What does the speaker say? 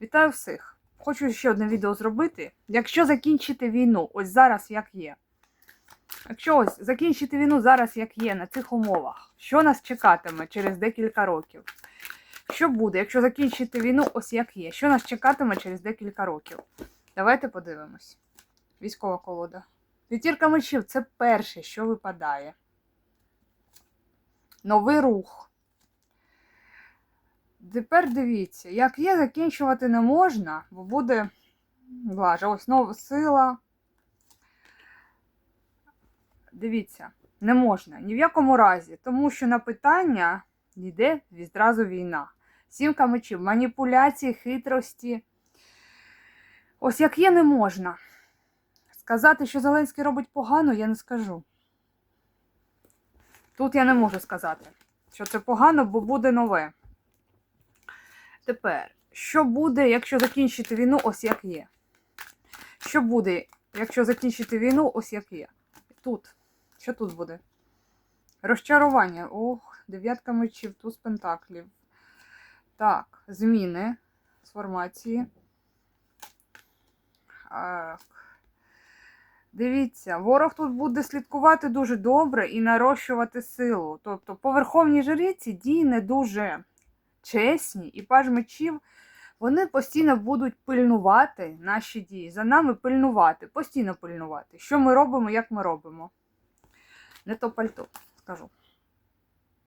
Вітаю всіх! Хочу ще одне відео зробити. Якщо закінчити війну, ось зараз як є. Якщо ось закінчити війну зараз як є, на цих умовах, що нас чекатиме через декілька років? Що буде, якщо закінчити війну ось як є? Що нас чекатиме через декілька років? Давайте подивимось. Військова колода. П'ятірка мечів це перше, що випадає. Новий рух. Тепер дивіться, як є, закінчувати не можна, бо буде лажа. Ось нова сила. Дивіться, не можна ні в якому разі, тому що на питання йде відразу війна. Сімка мечів, маніпуляції, хитрості. Ось як є, не можна. Сказати, що Зеленський робить погано, я не скажу. Тут я не можу сказати, що це погано, бо буде нове. Тепер, що буде, якщо закінчити війну, ось як є? Що буде, якщо закінчити війну, ось як є? Тут. Що тут буде? Розчарування. Ох, дев'ятка мечів, туз пентаклів. Так, зміни з формації. Так. Дивіться, ворог тут буде слідкувати дуже добре і нарощувати силу. Тобто, по верховній жриці дії не дуже чесні, і паж мечів, вони постійно будуть пильнувати наші дії. За нами пильнувати, постійно пильнувати. Що ми робимо, як ми робимо. Не то пальто, скажу.